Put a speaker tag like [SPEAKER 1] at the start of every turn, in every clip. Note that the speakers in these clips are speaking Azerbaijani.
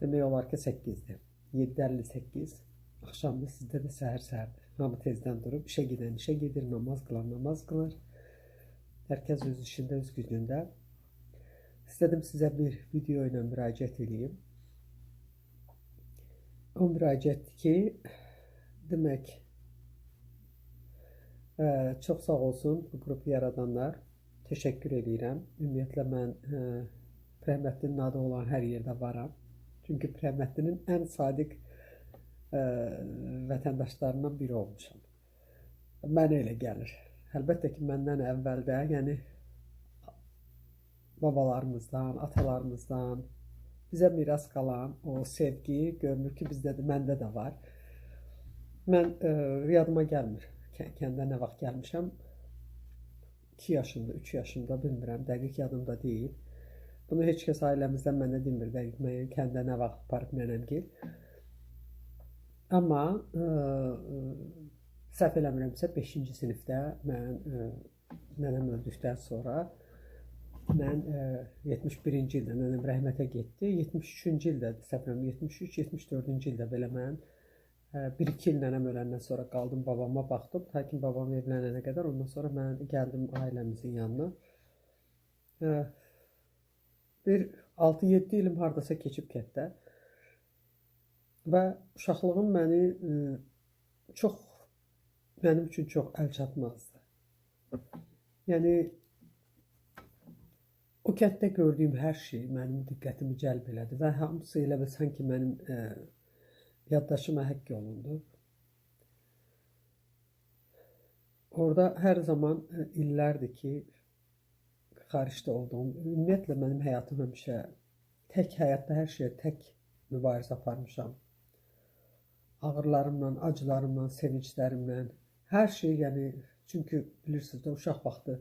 [SPEAKER 1] Demək olar ki 8-dir. 7:58 axşamda sizdə də səhər-səhərdir. Hamı tezdən durub işə gedən işə gedir, namaz qılan namaz qılır. Hər kəs öz işində, öz gücündə. İstədim sizə bir video ilə müraciət edeyim. O müraciətdir ki, demək ə, çox sağ olsun bu qrupu yaradanlar. Təşəkkür edirəm. Ümumiyyətlə mən ə, Rəhmətlinin adı olan hər yerdə varam. Çünki Rəhmətlinin ən sadiq ə, vətəndaşlarından biri olmuşam. Mənə elə gəlir. Əlbəttə ki, məndən əvvəldə, yəni babalarımızdan, atalarımızdan bizə miras qalan o sevgi görünür ki, bizdə də, məndə də var. Mən ə, yadıma gəlmir. Kə- Kəndə nə vaxt gəlmişəm? 2 yaşımda, 3 yaşımda bilmirəm, dəqiq yadımda deyil. Bunu heç kəs ailəmizdən mənə demir dəqiq müəyyən kəndə nə vaxt aparıb nənəm gil. Amma ə, ə, səhv eləmirəmsə 5-ci sinifdə mən ə, nənəm öldükdən sonra mən ə, 71-ci ildə nənəm rəhmətə getdi. 73-cü ildə səhv eləmirəm 73-74-cü ildə belə mən ə, 1-2 il nənəm öləndən sonra qaldım babama baxdım. Ta ki babam evlənənə qədər ondan sonra mən gəldim ailəmizin yanına. Ə, bir 6-7 ilim hardasa keçib kətdə. Və uşaqlığım məni ə, çox mənim üçün çox əl çatmazdı. Yəni o kənddə gördüyüm hər şey mənim diqqətimi cəlb elədi və hamısı elə bil sanki mənim ə, yaddaşıma həkk olundu. Orada hər zaman ə, illərdir ki, xaricdə olduğum, ümumiyyətlə mənim həyatım həmişə tək həyatda hər şeyə tək mübarizə aparmışam. Ağrılarımla, acılarımla, sevinclərimlə, hər şey, yəni çünki bilirsiniz də uşaq vaxtı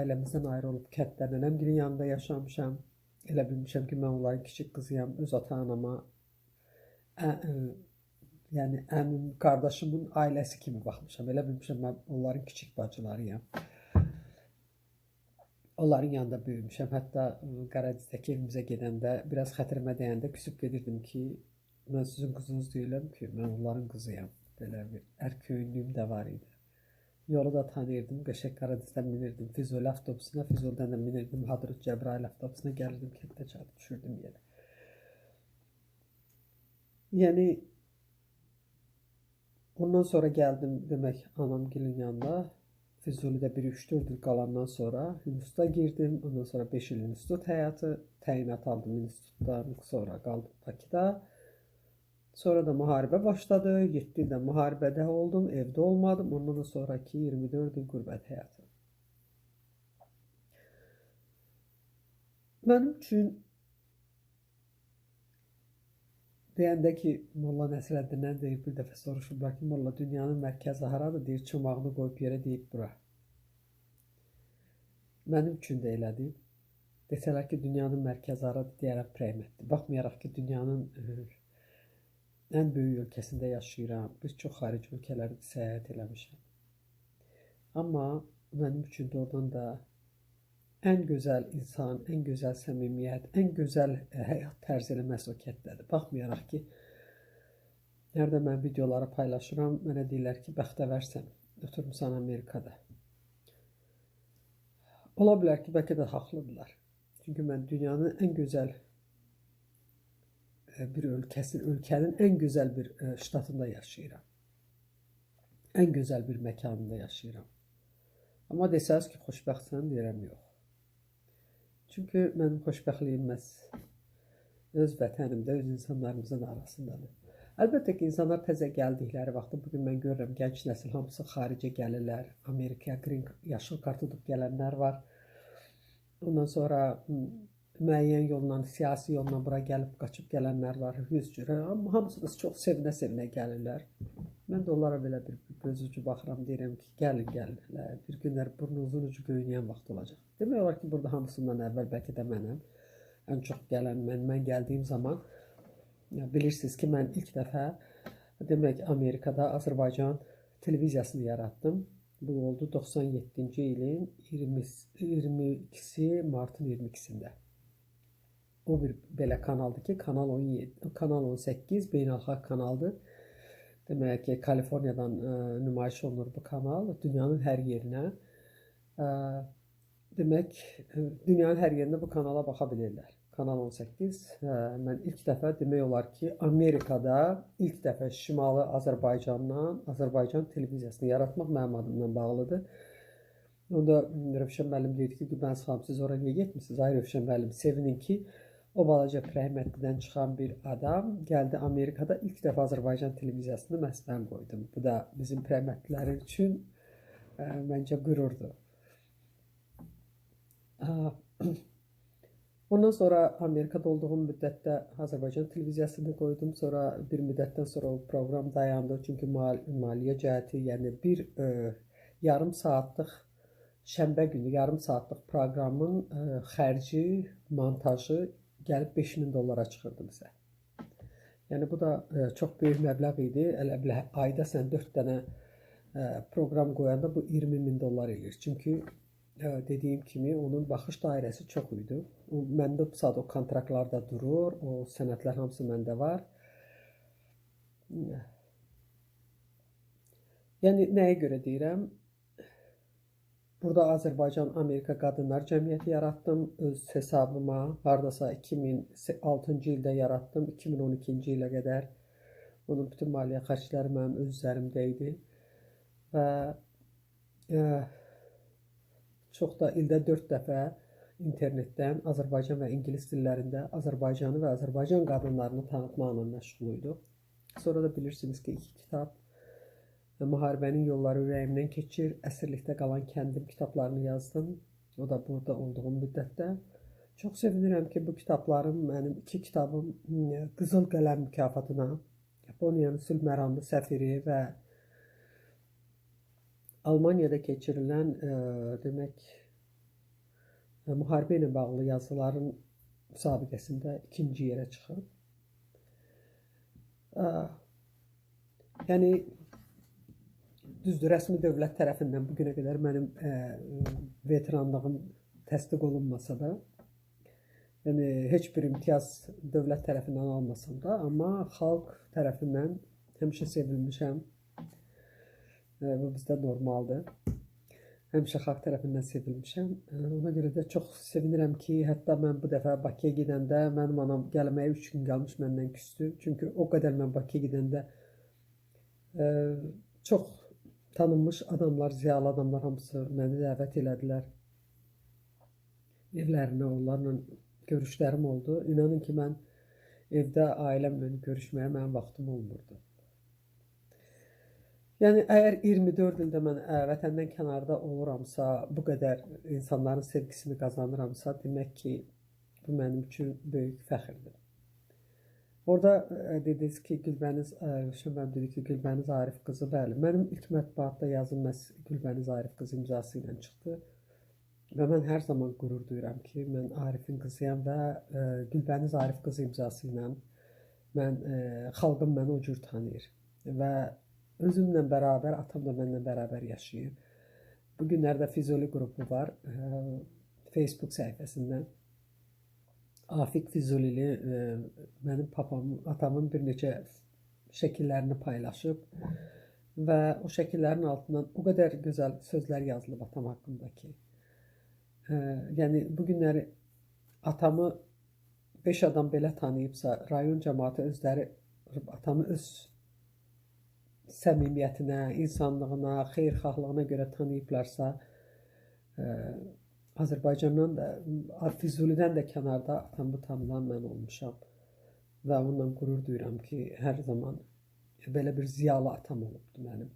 [SPEAKER 1] ailəmizdən ayrı olub kənddə nənəmgilin yanında yaşamışam. Elə bilmişəm ki, mən onların kiçik qızıyam, öz ata-anama ə, ə, yəni əmim, qardaşımın ailəsi kimi baxmışam. Elə bilmişəm mən onların kiçik bacılarıyam. Onların yanında böyümüşəm. Hətta ə, Qaradizdəki evimizə gedəndə biraz xətrimə dəyəndə küsüb gedirdim ki, mən sizin qızınız deyiləm ki, mən onların qızıyam. Belə bir ərköyünlüyüm də var idi. Yolu da tanıyırdım. Qəşəng Qaradizdən minirdim. Füzuli avtobusuna, Füzulidən də minirdim. Hadrut Cəbrayıl avtobusuna gəlirdim. Kəndə çatıb düşürdüm yerə. Yəni ondan sonra gəldim demək anamgilin yanına. Füzulidə bir 3-4 il qalandan sonra instituta girdim. Ondan sonra 5 il institut həyatı təyinat aldım institutdan. Sonra qaldım Bakıda. Sonra da müharibə başladı. 7 ildə müharibədə oldum, evdə olmadım. Ondan da sonraki 24 il qürbət həyatı. Mənim üçün deyəndə ki, Molla Nəsrəddindən deyir, bir dəfə soruşublar ki, Molla dünyanın mərkəzi haradır? Deyir, çomağını qoyub yerə deyib bura. Mənim üçün də elədir. Desələr ki, dünyanın mərkəzi haradır? Deyərəm Preymətdir. Baxmayaraq ki, dünyanın ən böyük ölkəsində yaşayıram. Bir çox xarici ölkələrdə səyahət eləmişəm. Amma mənim üçün də oradan da ən gözəl insan, ən gözəl səmimiyyət, ən gözəl ə, həyat tərzi elə məhz o kətdədir. Baxmayaraq ki, nerede mən videoları paylaşıram, mənə deyirlər ki, bəxtəvərsən, oturmusan Amerikada. Ola bilər ki, bəlkə də haqlıdırlar. Çünki mən dünyanın ən gözəl e, bir ölkəsi, ölkənin ən gözəl bir e, ştatında yaşayıram. Ən gözəl bir məkanında yaşayıram. Amma desəz ki, xoşbəxtsən, deyirəm yox. Çünki mənim xoşbəxtliyim məhz öz vətənimdə, öz insanlarımızın arasındadır. Əlbəttə ki, insanlar təzə gəldikləri vaxtda bu gün mən görürəm gənc nəsil hamısı xaricə gəlirlər. Amerikaya green yaşıl kart tutub gələnlər var. Ondan sonra m, müəyyən yolla, siyasi yolla bura gəlib qaçıb gələnlər var, yüz cürə. Amma hamısı çox sevinə-sevinə gəlirlər. Mən də onlara belə bir göz ucu baxıram, deyirəm ki, gəlin, gəlin. Hələ bir günlər burnunuzun ucu göynəyən vaxt olacaq. Demək olar ki, burada hamısından əvvəl bəlkə də mənəm. Ən çox gələn mən, mən gəldiyim zaman ya bilirsiniz ki, mən ilk dəfə demək Amerikada Azərbaycan televiziyasını yaratdım. Bu oldu 97-ci ilin 20 22-si martın 22-sində. O bir belə kanaldır ki, Kanal 17, Kanal 18 beynəlxalq kanaldır. Demək ki, Kaliforniyadan ə, nümayiş olunur bu kanal dünyanın hər yerinə. Ə, demək, ə, dünyanın hər yerində bu kanala baxa bilirlər. Kanal 18. Ə, mən ilk dəfə demək olar ki, Amerikada ilk dəfə Şimali Azərbaycandan Azərbaycan televiziyasını yaratmaq mənim adımla bağlıdır. Onda Rövşən müəllim deyirdi ki, Gülbəniz xanım siz ora niyə getmisiniz? Ay Rövşən müəllim, sevinin ki, o balaca Prəhmətlidən çıxan bir adam gəldi Amerikada ilk dəfə Azərbaycan televiziyasını məhz mən qoydum. Bu da bizim Prəhmətlilərin üçün ə, məncə qürurdur. Ondan sonra Amerikada olduğum müddətdə Azərbaycan televiziyasını qoydum. Sonra bir müddətdən sonra o proqram dayandı. Çünki mal maliyyə cəhəti, yəni bir ə, yarım saatlıq şənbə günü yarım saatlıq proqramın ə, xərci, montajı gəlib 5000 dollara çıxırdı bizə. Yəni bu da ə, çox böyük məbləğ idi. Elə ayda sən 4 dənə ə, proqram qoyanda bu 20 min dollar eləyir. Çünki dediyim kimi onun baxış dairəsi çox idi. O məndə bu saat o kontraktlarda durur, o sənədlər hamısı məndə var. Yəni nəyə görə deyirəm? Burada Azərbaycan Amerika Qadınlar Cəmiyyəti yaratdım öz hesabıma. Hardasa 2006-cı ildə yaratdım, 2012-ci ilə qədər. Onun bütün maliyyə xərcləri mənim öz üzərimdə idi. Və e, çox da ildə 4 dəfə internetdən Azərbaycan və ingilis dillərində Azərbaycanı və Azərbaycan qadınlarını tanıtmaqla məşğul idik. Sonra da bilirsiniz ki, iki kitab Müharibənin yolları ürəyimdən keçir, əsirlikdə qalan kəndim kitablarını yazdım. O da burada olduğum müddətdə. Çox sevinirəm ki, bu kitablarım mənim iki kitabım Qızıl Qələm mükafatına, Yaponiyanın sülh məramlı səfiri və Almaniyada keçirilən ə, e, demək e, müharibə ilə bağlı yazıların müsabiqəsində ikinci yerə çıxıb. Ə, e, yəni düzdür, rəsmi dövlət tərəfindən bu günə qədər mənim ə, veteranlığım təsdiq olunmasa da, yəni heç bir imtiyaz dövlət tərəfindən almasam da, amma xalq tərəfindən həmişə sevilmişəm bu bizdə normaldır. Həmişə xalq tərəfindən sevilmişəm. Ona görə də çox sevinirəm ki, hətta mən bu dəfə Bakıya gedəndə mənim anam gəlməyə 3 gün qalmış məndən küsdü. Çünki o qədər mən Bakıya gedəndə ə, çox tanınmış adamlar, ziyalı adamlar hamısı məni dəvət elədilər. Evlərinə onlarla görüşlərim oldu. İnanın ki, mən evdə ailəmlə görüşməyə mənim vaxtım olmurdu. Yəni əgər 24 ildə mən ə, vətəndən kənarda oluramsa, bu qədər insanların sevgisini qazanıramsa, demək ki, bu mənim üçün böyük fəxrdir. Orada ə, dediniz ki, Gülbəniz Şöməm dedi ki, Gülbəniz Arif qızı bəli. Mənim ilk mətbuatda yazım məhz Gülbəniz Arif qızı imzası ilə çıxdı. Və mən hər zaman qürur duyuram ki, mən Arifin qızıyam və ə, Gülbəniz Arif qızı imzası ilə mən ə, xalqım məni o cür tanıyır və Özümlə bərabər, atam da mənimlə bərabər yaşayır. Bu günlərdə Füzuli qrupu var. Facebook səhifəsindən. Afiq Füzulili mənim papamın, atamın bir neçə şəkillərini paylaşıb və o şəkillərin altından o qədər gözəl sözlər yazılıb atam haqqında ki. Yəni bu günləri atamı 5 adam belə tanıyıbsa, rayon cəmaəti özləri atamı öz səmimiyyətinə, insanlığına, xeyirxahlığına görə tanıyıblarsa, ə, Azərbaycandan da, Füzulidən də kənarda atamı tanınan mən olmuşam. Və onunla qürur duyuram ki, hər zaman belə bir ziyalı atam olubdu mənim.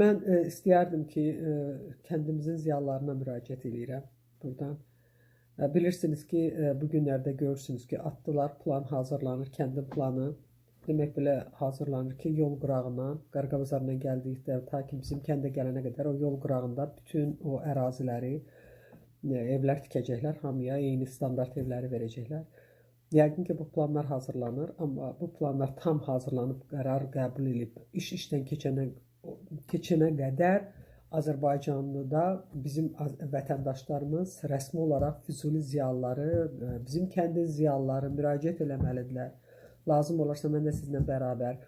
[SPEAKER 1] Mən ə, istəyərdim ki, ə, kəndimizin ziyalılarına müraciət eləyirəm buradan. Ə, bilirsiniz ki, ə, bu günlərdə görürsünüz ki, atdılar, plan hazırlanır, kəndin planı demək belə hazırlanır ki, yol qırağından Qarqabazarına gəldikdə ta ki bizim kəndə gələnə qədər o yol qırağında bütün o əraziləri e, evlər tikəcəklər, hamıya eyni standart evləri verəcəklər. Yəqin ki, bu planlar hazırlanır, amma bu planlar tam hazırlanıb qərar qəbul edilib iş işdən keçənə keçənə qədər Azərbaycanlı da bizim vətəndaşlarımız rəsmi olaraq Füzuli ziyalıları, e, bizim kəndin ziyalıları müraciət eləməlidirlər. Lazım olarsa mən də sizinlə bərabər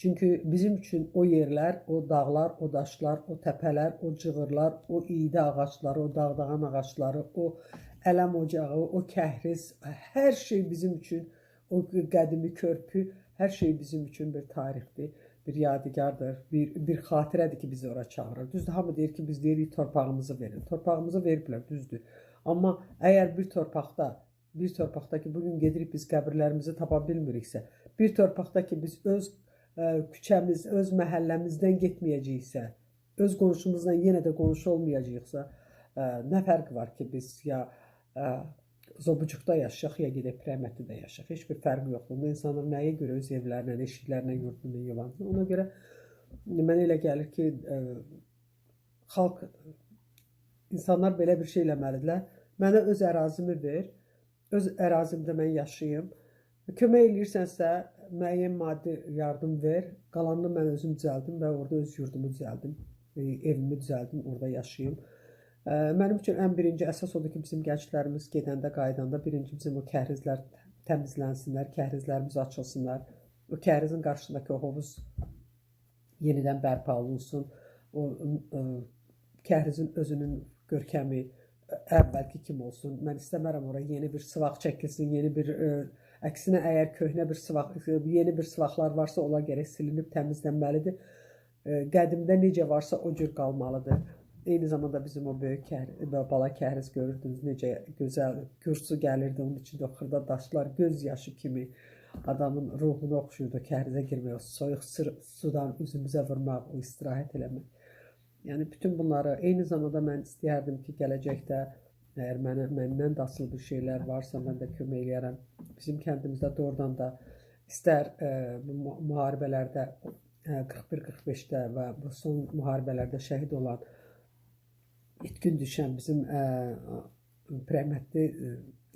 [SPEAKER 1] Çünki bizim üçün o yerlər, o dağlar, o daşlar, o təpələr, o cığırlar, o iydə ağacları, o dağdağan ağacları, o ələm ocağı, o kəhriz, hər şey bizim üçün o qədimi körpü, hər şey bizim üçün bir tarixdir, bir yadigardır, bir bir xatirədir ki, bizi ora çağırır. Düzdür, hamı deyir ki, biz deyirik torpağımızı verin. Torpağımızı veriblər, düzdür. Amma əgər bir torpaqda, bir torpaqda ki, bu gün gedirik biz qəbirlərimizi tapa bilmiriksə, bir torpaqda ki, biz öz ə, küçəmiz, öz məhəlləmizdən getməyəcəksə, öz qonşumuzla yenə də qonşu olmayacağıqsa, ə, nə fərqi var ki, biz ya ə, Zobucuqda yaşayaq, ya gedək Pirəmətlidə yaşayaq. Heç bir fərqi yoxdur. Bu insanlar nəyə görə öz evlərinə, eşiklərinə, yurduna yığılansın? Ona görə mənə elə gəlir ki, ə, xalq insanlar belə bir şey eləməlidirlər. Mənə öz ərazimi ver. Öz ərazimdə mən yaşayım. Kömək eləyirsənsə, müəyyən maddi yardım ver. Qalanını mən özüm düzəldim və orada öz yurdumu düzəldim. e, Evimi düzəldim, orada yaşayım. Ə, Mənim üçün ən birinci əsas odur ki, bizim gənclərimiz gedəndə, qaydanda birinci bizim o kəhrizlər təmizlənsinlər, kəhrizlərimiz açılsınlar. O kəhrizin qarşısındakı o hovuz yenidən bərpa olunsun. O ə, kəhrizin özünün görkəmi əvvəlki kimi olsun. Mən istəmərəm ora yeni bir sıvaq çəkilsin, yeni bir ə, əksinə əgər köhnə bir sıvaq, yeni bir sıvaqlar varsa, onlar gərək silinib təmizlənməlidir. Ə, Qədimdə necə varsa o cür qalmalıdır. Eyni zamanda bizim o böyük kəhri, və bala kəhriz görürdünüz necə gözəl kürsü gəlirdi onun içində xırda daşlar göz yaşı kimi adamın ruhunu oxşuyurdu kəhrizə girmək, o soyuq sudan üzümüzə vurmaq, o istirahət eləmək. Yəni bütün bunları eyni zamanda mən istəyərdim ki, gələcəkdə əgər mənə məndən də asılı bir şeylər varsa, mən də kömək eləyərəm. Bizim kəndimizdə doğrudan da istər ə, bu mu- müharibələrdə ə, 41-45-də və bu son müharibələrdə şəhid olan itkin düşən bizim ə, pirəmətli ə,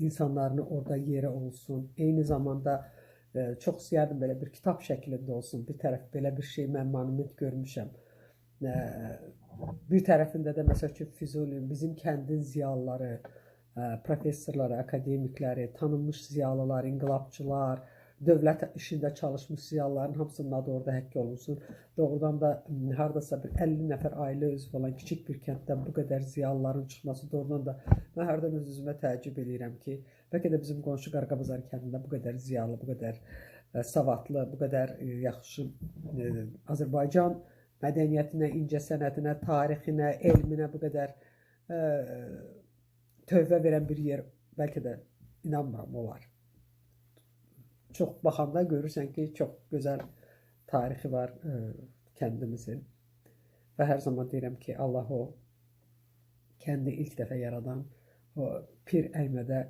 [SPEAKER 1] insanların orada yeri olsun. Eyni zamanda ə, çox istəyərdim belə bir kitab şəklində olsun. Bir tərəf belə bir şey mən monument görmüşəm. Bir tərəfində də məsəl üçün Füzuli, bizim kəndin ziyalıları, professorları, akademikləri, tanınmış ziyalılar, inqilabçılar, dövlət işində çalışmış ziyalıların hamısının adı orada həkk olunsun. Doğrudan da hardasa bir 50 nəfər ailə üzvü olan kiçik bir kənddən bu qədər ziyalıların çıxması doğrudan da mən hərdən öz üzümə təəccüb eləyirəm ki, bəlkə də bizim qonşu Qarqabazar kəndində bu qədər ziyalı, bu qədər savadlı, bu qədər yaxşı Azərbaycan mədəniyyətinə, incəsənətinə, tarixinə, elminə bu qədər ə, tövbə verən bir yer bəlkə də inanmıram olar. Çox baxanda görürsən ki, çox gözəl tarixi var ə, kəndimizin. Və hər zaman deyirəm ki, Allah o kəndi ilk dəfə yaradan o Pir Əhmədə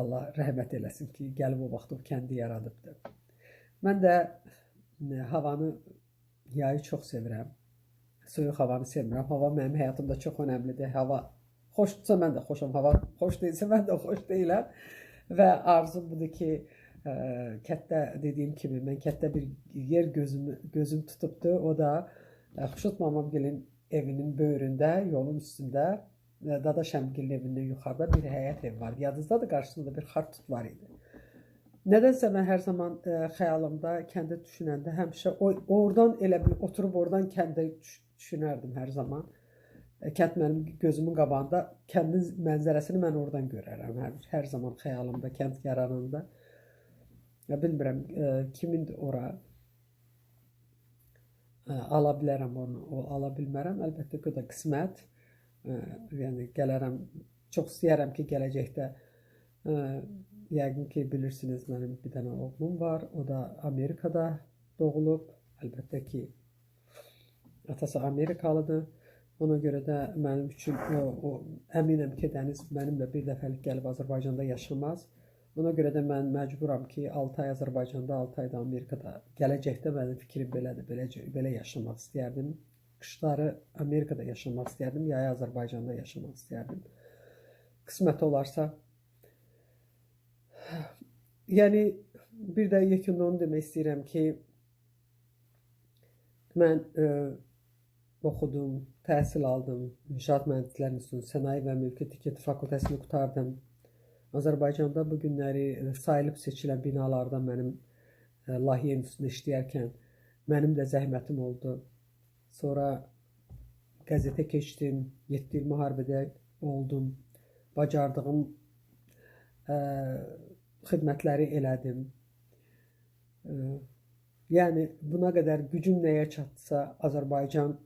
[SPEAKER 1] Allah rəhmət eləsin ki, gəlib o vaxt o kəndi yaradıbdı. Mən də ə, havanı yayı çox sevirəm. Soyuq havanı sevmirəm. Hava mənim həyatımda çox önəmlidir. Hava xoşdursa mən də xoşam. Hava xoş deyilsə mən də xoş deyiləm. Və arzum budur ki, ə, kətdə dediyim kimi mən kətdə bir yer gözümü gözüm tutubdu. O da ə, Xuşut Mamamgilin evinin böyründə, yolun üstündə ə, Dada Şəmgilin evindən yuxarıda bir həyət ev var. Yadınızdadır, qarşısında da bir xartut var idi. Nədənsə mən hər zaman ə, xəyalımda kəndə düşünəndə həmişə o oradan elə bil oturub oradan kəndə düş- düşünərdim hər zaman. Ə, Kənd mənim gözümün qabağında kəndin mənzərəsini mən oradan görərəm hər, hər zaman xəyalımda kənd yarananda. Ya bilmirəm ə, kimindir ora. Ə, ala bilərəm onu, o ala bilmərəm. Əlbəttə ki, o da qismət. Ə, yəni gələrəm, çox istəyərəm ki, gələcəkdə ə, yəqin ki, bilirsiniz, mənim bir dənə oğlum var. O da Amerikada doğulub. Əlbəttə ki, atası Amerikalıdır. Ona görə də mənim üçün o, o əminəm ki, Dəniz mənimlə bir dəfəlik gəlib Azərbaycanda yaşamaz. Ona görə də mən məcburam ki, 6 ay Azərbaycanda, 6 ay da Amerikada. Gələcəkdə mənim fikrim belədir, beləcə belə yaşamaq istərdim. Qışları Amerikada yaşamaq istərdim, yayı Azərbaycanda yaşamaq istərdim. Qismət olarsa Yəni bir də yekunda onu demək istəyirəm ki, mən ə, oxudum, təhsil aldım. İnşaat Mühəndisləri İnstitutu, Sənaye və Mülki Tikinti fakültəsini qurtardım. Azərbaycanda bu günləri e, sayılıb seçilən binalarda mənim e, Layihə İnstitutunda işləyərkən mənim də zəhmətim oldu. Sonra qəzetə keçdim, 7 il müharibədə oldum. Bacardığım ə, xidmətləri elədim. Yəni buna qədər gücüm nəyə çatsa Azərbaycan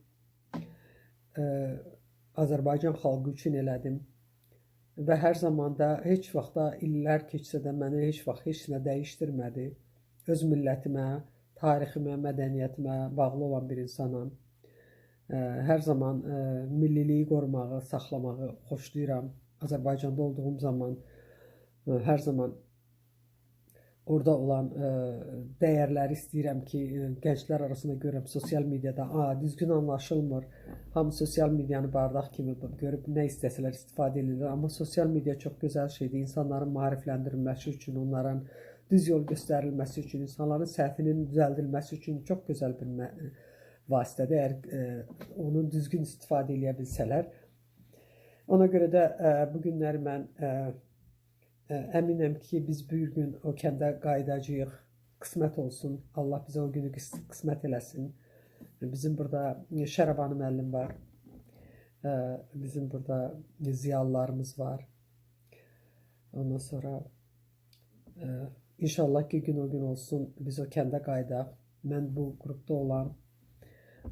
[SPEAKER 1] Azərbaycan xalqı üçün elədim. Və hər zaman da heç vaxt da illər keçsə də məni heç vaxt heç nə dəyişdirmədi. Öz millətimə, tariximə, mədəniyyətimə bağlı olan bir insanam. Hər zaman milliliyi qorumağı, saxlamağı xoşlayıram. Azərbaycanda olduğum zaman hər zaman orada olan ə, dəyərləri istəyirəm ki, ə, gənclər arasında görürəm sosial mediada, a, düzgün anlaşılmır. Hamı sosial medianı bardaq kimi görüb nə istəsələr istifadə edirlər, amma sosial media çox gözəl şeydir. İnsanların maarifləndirilməsi üçün, onların düz yol göstərilməsi üçün, insanların səhvinin düzəldilməsi üçün çox gözəl bir mə- vasitədir. Əgər ə, onu düzgün istifadə edə bilsələr. Ona görə də ə, bu günləri mən ə, əminəm ki, biz bir gün o kəndə qayıdacağıq. Qismət olsun. Allah bizə o günü qis- qismət eləsin. Bizim burada Şərəbani müəllim var. Bizim burada ziyalılarımız var. Ondan sonra ə, inşallah ki gün o gün olsun biz o kəndə qayıdaq. Mən bu qrupda olan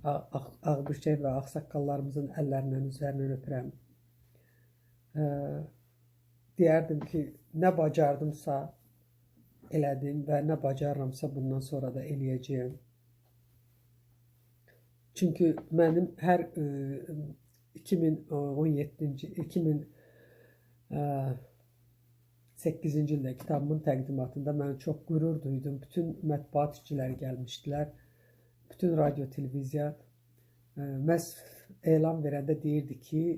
[SPEAKER 1] Ağ- Ağ- Ağbirçək və ağsaqqallarımızın əllərindən, üzərindən öpürəm. Ə, deyərdim ki, nə bacardımsa elədim və nə bacarıramsa bundan sonra da eləyəcəyəm. Çünki mənim hər ə, 2017-ci 2008-ci ildə kitabımın təqdimatında mən çox qürur duydum. Bütün mətbuat işçiləri gəlmişdilər. Bütün radio, televiziya ə, məhz elan verəndə deyirdi ki,